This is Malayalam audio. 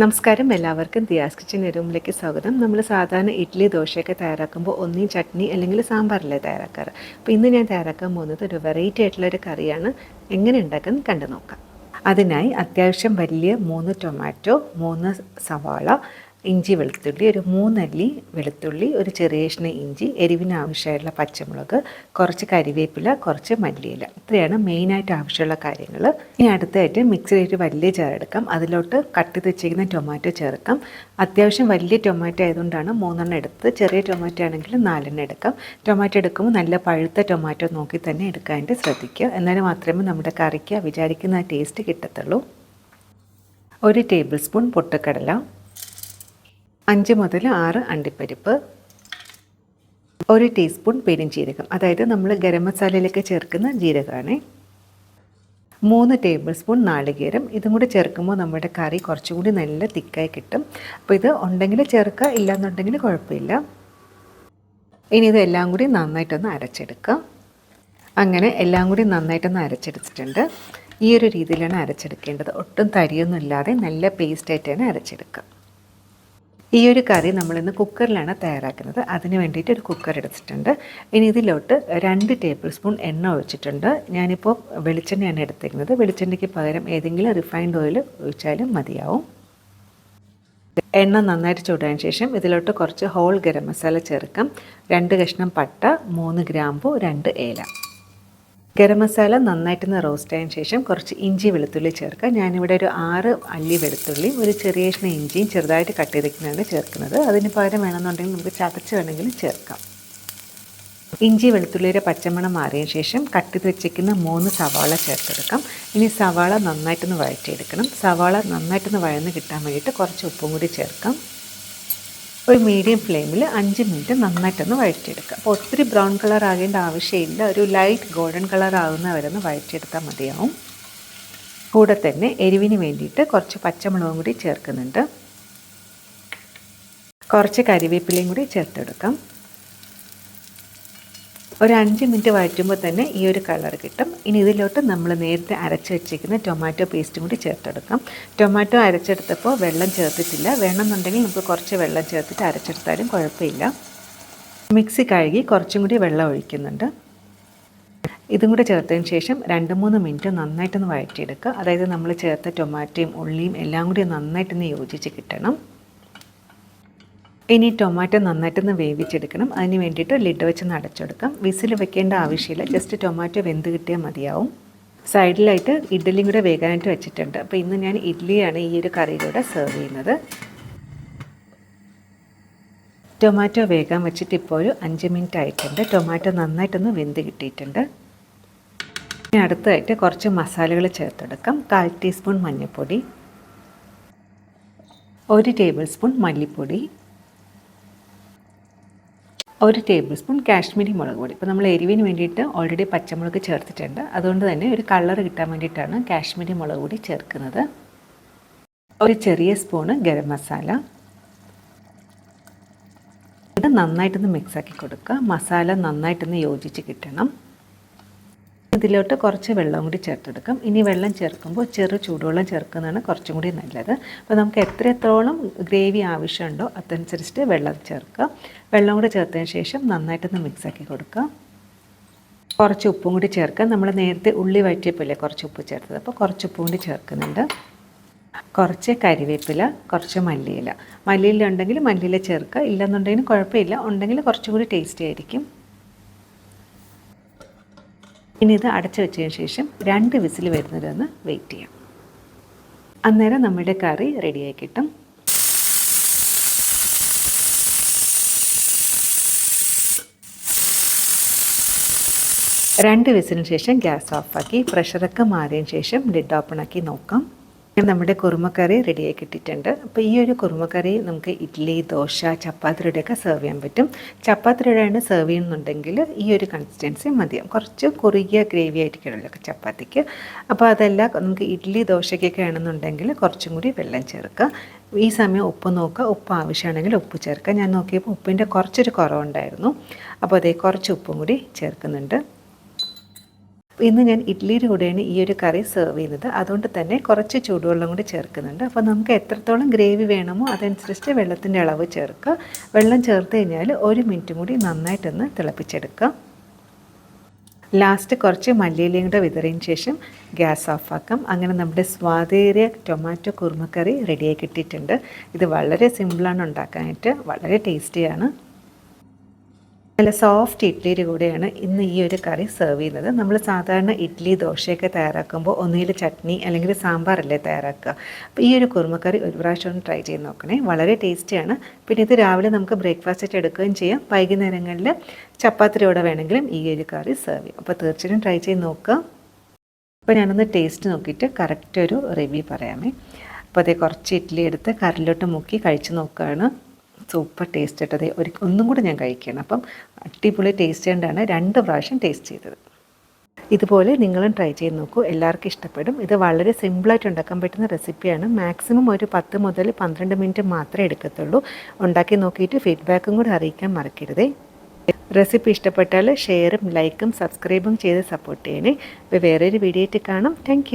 നമസ്കാരം. എല്ലാവർക്കും ദിയാസ് കിച്ചൻ എരുമിലേക്ക് സ്വാഗതം. നമ്മൾ സാധാരണ ഇഡ്ഡലി ദോശയൊക്കെ തയ്യാറാക്കുമ്പോൾ ഒന്നീ ചട്നി അല്ലെങ്കിൽ സാമ്പാറല്ലേ തയ്യാറാക്കാറ്? അപ്പോൾ ഇന്ന് ഞാൻ തയ്യാറാക്കാൻ പോകുന്നത് ഒരു വെറൈറ്റി ആയിട്ടുള്ള ഒരു കറിയാണ്. എങ്ങനെ ഉണ്ടാക്കുന്നത് കണ്ടു നോക്കാം അതിനായി അത്യാവശ്യം വലിയ മൂന്ന് ടൊമാറ്റോ മൂന്ന് സവാള ഇഞ്ചി വെളുത്തുള്ളി ഒരു മൂന്നല്ലി വെളുത്തുള്ളി ഒരു ചെറിയ കഷ്ണ ഇഞ്ചി എരിവിന് ആവശ്യമായിട്ടുള്ള പച്ചമുളക് കുറച്ച് കരിവേപ്പില കുറച്ച് മല്ലിയില. ഇത്രയാണ് മെയിനായിട്ട് ആവശ്യമുള്ള കാര്യങ്ങൾ ഇനി അടുത്തായിട്ട് മിക്സിയിലേക്ക് വലിയ ചേർക്കാം അതിലോട്ട് കട്ട് തെച്ചിരിക്കുന്ന ടൊമാറ്റോ ചേർക്കാം. അത്യാവശ്യം വലിയ ടൊമാറ്റോ ആയതുകൊണ്ടാണ് മൂന്നെണ്ണം എടുത്തത്. ചെറിയ ടൊമാറ്റോ ആണെങ്കിൽ നാലെണ്ണം എടുക്കാം. ടൊമാറ്റോ എടുക്കുമ്പോൾ നല്ല പഴുത്ത ടൊമാറ്റോ നോക്കി തന്നെ എടുക്കാനായിട്ട് ശ്രദ്ധിക്കുക. എന്നാലും മാത്രമേ നമ്മുടെ കറിക്ക് വിചാരിക്കുന്ന ടേസ്റ്റ് കിട്ടത്തുള്ളൂ. ഒരു ടേബിൾ സ്പൂൺ പൊട്ടുക്കടല അഞ്ച് മുതൽ ആറ് അണ്ടിപ്പരിപ്പ് ഒരു ടീസ്പൂൺ പെരുംജീരകം അതായത് നമ്മൾ ഗരം മസാലയിലേക്ക് ചേർക്കുന്ന ജീരകമാണ്. മൂന്ന് ടേബിൾ സ്പൂൺ നാളികേരം. ഇതും കൂടി ചേർക്കുമ്പോൾ നമ്മുടെ കറി കുറച്ചുകൂടി നല്ല തിക്കായി കിട്ടും. അപ്പോൾ ഇത് ഉണ്ടെങ്കിൽ ചേർക്കുക ഇല്ലയെന്നുണ്ടെങ്കിൽ കുഴപ്പമില്ല. ഇനി ഇതെല്ലാം കൂടി നന്നായിട്ടൊന്ന് അരച്ചെടുക്കുക അങ്ങനെ എല്ലാം കൂടി നന്നായിട്ടൊന്ന് അരച്ചെടുത്തിട്ടുണ്ട്. ഈ ഒരു രീതിയിലാണ് അരച്ചെടുക്കേണ്ടത്. ഒട്ടും തരിയൊന്നും ഇല്ലാതെ നല്ല പേസ്റ്റായിട്ടാണ് അരച്ചെടുക്കുക. ഈ ഒരു കറി നമ്മളിന്ന് കുക്കറിലാണ് തയ്യാറാക്കുന്നത്. അതിന് വേണ്ടിയിട്ട് ഒരു കുക്കർ എടുത്തിട്ടുണ്ട്. ഇനി ഇതിലോട്ട് രണ്ട് ടേബിൾ സ്പൂൺ എണ്ണ ഒഴിച്ചിട്ടുണ്ട്. ഞാനിപ്പോൾ വെളിച്ചെണ്ണയാണ് എടുത്തിരിക്കുന്നത് വെളിച്ചെണ്ണയ്ക്ക് പകരം ഏതെങ്കിലും റിഫൈൻഡ് ഓയിൽ ഒഴിച്ചാലും മതിയാവും. എണ്ണ നന്നായിട്ട് ചൂടാൻ ശേഷം ഇതിലോട്ട് കുറച്ച് ഹോൾ ഗരം മസാല ചേർക്കാം. രണ്ട് കഷ്ണം പട്ട മൂന്ന് ഗ്രാമ്പു രണ്ട് ഏല. ഗരം മസാല നന്നായിട്ടൊന്ന് റോസ്റ്റ് ആയതിനു ശേഷം കുറച്ച് ഇഞ്ചി വെളുത്തുള്ളി ചേർക്കുക. ഞാനിവിടെ ഒരു ആറ് അല്ലി വെളുത്തുള്ളിയും ഒരു ചെറിയ കഷ്ണം ഇഞ്ചിയും ചെറുതായിട്ട് കട്ട് ചെയ്തിരിക്കുന്നതാണ് ചേർക്കുന്നത്. അതിന് പകരം വേണമെന്നുണ്ടെങ്കിൽ നമുക്ക് ചതച്ച് വേണമെങ്കിലും ചേർക്കാം. ഇഞ്ചി വെളുത്തുള്ളിയുടെ പച്ചമണം മാറിയ ശേഷം കട്ട് ചെയ്ത് വെച്ചിരിക്കുന്ന മൂന്ന് സവാള ചേർത്തെടുക്കാം. ഇനി സവാള നന്നായിട്ടൊന്ന് വഴറ്റിയെടുക്കണം. സവാള നന്നായിട്ടൊന്ന് വഴന്ന് കിട്ടാൻ വേണ്ടിയിട്ട് കുറച്ച് ഉപ്പും കൂടി ചേർക്കാം. ഒരു മീഡിയം ഫ്ലെയിമിൽ അഞ്ച് മിനിറ്റ് നന്നായിട്ടൊന്ന് വഴറ്റിയെടുക്കുക. അപ്പോൾ ഒത്തിരി ബ്രൗൺ കളർ ആകേണ്ട ആവശ്യമില്ല. ഒരു ലൈറ്റ് ഗോൾഡൻ കളർ ആകുന്ന വരെ ഒന്ന് വഴറ്റിയെടുത്താൽ മതിയാവും. കൂടെ തന്നെ എരിവിന് വേണ്ടിയിട്ട് കുറച്ച് പച്ചമുളകും കൂടി ചേർക്കുന്നുണ്ട്. കുറച്ച് കരിവേപ്പിലയും കൂടി ചേർത്തെടുക്കാം. ഒരു അഞ്ച് മിനിറ്റ് വഴറ്റുമ്പോൾ തന്നെ ഈ ഒരു കളർ കിട്ടും. ഇനി ഇതിലോട്ട് നമ്മൾ നേരത്തെ അരച്ച് വെച്ചിരിക്കുന്ന ടൊമാറ്റോ പേസ്റ്റും കൂടി ചേർത്തെടുക്കാം. ടൊമാറ്റോ അരച്ചെടുത്തപ്പോൾ വെള്ളം ചേർത്തിട്ടില്ല. വേണമെന്നുണ്ടെങ്കിൽ നമുക്ക് കുറച്ച് വെള്ളം ചേർത്തിട്ട് അരച്ചെടുത്താലും കുഴപ്പമില്ല. മിക്സി കഴുകി കുറച്ചും കൂടി വെള്ളം ഒഴിക്കുന്നുണ്ട്. ഇതും കൂടി ചേർത്തതിന് ശേഷം രണ്ട് മൂന്ന് മിനിറ്റ് നന്നായിട്ടൊന്ന് വഴറ്റിയെടുക്കുക. അതായത് നമ്മൾ ചേർത്ത ടൊമാറ്റോയും ഉള്ളിയും എല്ലാം കൂടി നന്നായിട്ടൊന്ന് യോജിച്ച് കിട്ടണം. ഇനി ടൊമാറ്റോ നന്നായിട്ടൊന്ന് വേവിച്ചെടുക്കണം. അതിന് വേണ്ടിയിട്ട് ലിഡ് വെച്ച് നടച്ചെടുക്കാം. വിസിൽ വെക്കേണ്ട ആവശ്യമില്ല. ജസ്റ്റ് ടൊമാറ്റോ വെന്ത് കിട്ടിയാൽ മതിയാവും. സൈഡിലായിട്ട് ഇഡ്ഡലിയും കൂടെ വേകാനായിട്ട് വെച്ചിട്ടുണ്ട്. അപ്പോൾ ഇന്ന് ഞാൻ ഇഡ്ഡലിയാണ് ഈ ഒരു കറിയിലൂടെ സെർവ് ചെയ്യുന്നത്. ടൊമാറ്റോ വേകാൻ വെച്ചിട്ട് ഇപ്പോൾ ഒരു അഞ്ച് മിനിറ്റ് ആയിട്ടുണ്ട്. ടൊമാറ്റോ നന്നായിട്ടൊന്ന് വെന്ത് കിട്ടിയിട്ടുണ്ട്. ഇനി അടുത്തതായിട്ട് കുറച്ച് മസാലകൾ ചേർത്തെടുക്കാം. കാൽ ടീസ്പൂൺ മഞ്ഞൾപ്പൊടി. ഒരു ടേബിൾ സ്പൂൺ മല്ലിപ്പൊടി. ഒരു ടേബിൾ സ്പൂൺ കാശ്മീരി മുളക് പൊടി. ഇപ്പോൾ നമ്മൾ എരിവിന് വേണ്ടിയിട്ട് ഓൾറെഡി പച്ചമുളക് ചേർത്തിട്ടുണ്ട്. അതുകൊണ്ട് തന്നെ ഒരു കളർ കിട്ടാൻ വേണ്ടിയിട്ടാണ് കാശ്മീരി മുളക് പൊടി ചേർക്കുന്നത്. ഒരു ചെറിയ സ്പൂണ് ഗരം മസാല. ഇത് നന്നായിട്ടൊന്ന് മിക്സാക്കി കൊടുക്കുക. മസാല നന്നായിട്ടൊന്ന് യോജിച്ച് കിട്ടണം. ഇതിലോട്ട് കുറച്ച് വെള്ളം കൂടി ചേർത്തെടുക്കും. ഇനി വെള്ളം ചേർക്കുമ്പോൾ ചെറു ചൂടുവെള്ളം ചേർക്കുന്നതാണ് കുറച്ചും കൂടി നല്ലത്. അപ്പോൾ നമുക്ക് എത്രത്തോളം ഗ്രേവി ആവശ്യമുണ്ടോ അതനുസരിച്ചിട്ട് വെള്ളം ചേർക്കുക വെള്ളം കൂടി ചേർത്തതിന് ശേഷം നന്നായിട്ടൊന്ന് മിക്സാക്കി കൊടുക്കുക കുറച്ച് ഉപ്പും കൂടി ചേർക്കുക നമ്മൾ നേരത്തെ ഉള്ളി വഴറ്റിയപ്പോലെ കുറച്ച് ഉപ്പ് ചേർത്തത്? അപ്പോൾ കുറച്ച് ഉപ്പും കൂടി ചേർക്കുന്നുണ്ട്. കുറച്ച് കരിവേപ്പില കുറച്ച് മല്ലിയില. മല്ലിയില ഉണ്ടെങ്കിൽ മല്ലിയില ചേർക്കുക. ഇല്ലെന്നുണ്ടെങ്കിൽ കുഴപ്പമില്ല. ഉണ്ടെങ്കിൽ കുറച്ചും കൂടി ടേസ്റ്റി ആയിരിക്കും. ഇനി ഇത് അടച്ചു വെച്ചതിന് ശേഷം രണ്ട് വിസിൽ വരുന്നതെന്ന് വെയിറ്റ് ചെയ്യാം. അന്നേരം നമ്മുടെ കറി റെഡിയായി കിട്ടും. രണ്ട് വിസിലിന് ശേഷം ഗ്യാസ് ഓഫാക്കി പ്രഷറൊക്കെ മാറിയതിന് ശേഷം ലിഡ് ഓപ്പൺ ആക്കി നോക്കാം. നമ്മുടെ കുറുമക്കറി റെഡിയായി കിട്ടിയിട്ടുണ്ട്. അപ്പോൾ ഈ ഒരു കുറുമക്കറി നമുക്ക് ഇഡ്ഡലി ദോശ ചപ്പാത്തിയുടെയൊക്കെ സെർവ് ചെയ്യാൻ പറ്റും. ചപ്പാത്തിയുടെയാണ് സെർവ് ചെയ്യുന്നുണ്ടെങ്കിൽ ഈ ഒരു കൺസിസ്റ്റൻസി മതിയാവും കുറച്ച് കുറുകിയ ഗ്രേവി ആയിരിക്കണമല്ലോ ചപ്പാത്തിക്ക്. അപ്പോൾ അതല്ല നമുക്ക് ഇഡ്ഡലി ദോശയ്ക്കൊക്കെ ആണെന്നുണ്ടെങ്കിൽ കുറച്ചും കൂടി വെള്ളം ചേർക്കുക. ഈ സമയം ഉപ്പ് നോക്കുക. ഉപ്പ് ആവശ്യമാണെങ്കിൽ ഉപ്പ് ചേർക്കുക. ഞാൻ നോക്കിയപ്പോൾ ഉപ്പിന്റെ കുറച്ചൊരു കുറവുണ്ടായിരുന്നു. അപ്പോൾ അതേ കുറച്ച് ഉപ്പും കൂടി ചേർക്കുന്നുണ്ട്. ഇന്ന് ഞാൻ ഇഡ്ഡലിയുടെ കൂടെയാണ് ഈ ഒരു കറി സെർവ് ചെയ്യുന്നത് അതുകൊണ്ട് തന്നെ കുറച്ച് ചൂടുവെള്ളം കൂടി ചേർക്കുന്നുണ്ട്. അപ്പോൾ നമുക്ക് എത്രത്തോളം ഗ്രേവി വേണമോ അതനുസരിച്ച് വെള്ളത്തിന്റെ അളവ് ചേർക്കുക. വെള്ളം ചേർത്ത് കഴിഞ്ഞാൽ ഒരു മിനിറ്റും കൂടി നന്നായിട്ടൊന്ന് തിളപ്പിച്ചെടുക്കുക ലാസ്റ്റ് കുറച്ച് മല്ലിയിലയും കൂടെ വിതറിയതിന് ശേഷം ഗ്യാസ് ഓഫാക്കാം. അങ്ങനെ നമ്മുടെ സ്വാദേറിയ ടൊമാറ്റോ കുറുമക്കറി റെഡിയായി കിട്ടിയിട്ടുണ്ട്. ഇത് വളരെ സിമ്പിളാണ് ഉണ്ടാക്കാനായിട്ട്. വളരെ ടേസ്റ്റിയാണ് നല്ല സോഫ്റ്റ് ഇഡ്ഡലിയുടെ കൂടെയാണ് ഇന്ന് ഈ ഒരു കറി സെർവ് ചെയ്യുന്നത്. നമ്മൾ സാധാരണ ഇഡ്ഡലി ദോശയൊക്കെ തയ്യാറാക്കുമ്പോൾ ഒന്നുകിൽ ചട്നി അല്ലെങ്കിൽ സാമ്പാറല്ലേ തയ്യാറാക്കുക. അപ്പോൾ ഈ ഒരു കുറുമക്കറി ഒരു പ്രാവശ്യം ഒന്ന് ട്രൈ ചെയ്ത് നോക്കണേ. വളരെ ടേസ്റ്റിയാണ് പിന്നെ ഇത് രാവിലെ നമുക്ക് ബ്രേക്ക്ഫാസ്റ്റ് എടുക്കുകയും ചെയ്യാം. വൈകുന്നേരങ്ങളിൽ ചപ്പാത്തിയോടെ വേണമെങ്കിലും ഈ ഒരു കറി സെർവ് ചെയ്യും. അപ്പോൾ തീർച്ചയായും ട്രൈ ചെയ്ത് നോക്കുക. അപ്പോൾ ഞാനൊന്ന് ടേസ്റ്റ് നോക്കിയിട്ട് കറക്റ്റ് ഒരു റിവ്യൂ പറയാമേ. അപ്പോൾ അതേ കുറച്ച് ഇഡ്ഡലി എടുത്ത് കറിലോട്ട് മുക്കി കഴിച്ച് നോക്കുകയാണ്. സൂപ്പർ ടേസ്റ്റ് ഇട്ടത് ഒരു ഒന്നും കൂടി ഞാൻ കഴിക്കണം അപ്പം അടിപൊളി ടേസ്റ്റ് കൊണ്ടാണ് രണ്ട് പ്രാവശ്യം ടേസ്റ്റ് ചെയ്തത്. ഇതുപോലെ നിങ്ങളും ട്രൈ ചെയ്ത് നോക്കൂ. എല്ലാവർക്കും ഇഷ്ടപ്പെടും. ഇത് വളരെ സിമ്പിളായിട്ട് ഉണ്ടാക്കാൻ പറ്റുന്ന റെസിപ്പിയാണ് മാക്സിമം ഒരു പത്ത് മുതൽ പന്ത്രണ്ട് മിനിറ്റ് മാത്രമേ എടുക്കത്തുള്ളൂ. ഉണ്ടാക്കി നോക്കിയിട്ട് ഫീഡ്ബാക്കും കൂടി അറിയിക്കാൻ മറക്കരുതേ. റെസിപ്പി ഇഷ്ടപ്പെട്ടാൽ ഷെയറും ലൈക്കും സബ്സ്ക്രൈബും ചെയ്ത് സപ്പോർട്ട് ചെയ്യണേ. വേറൊരു വീഡിയോ ആയിട്ട് കാണാം. താങ്ക്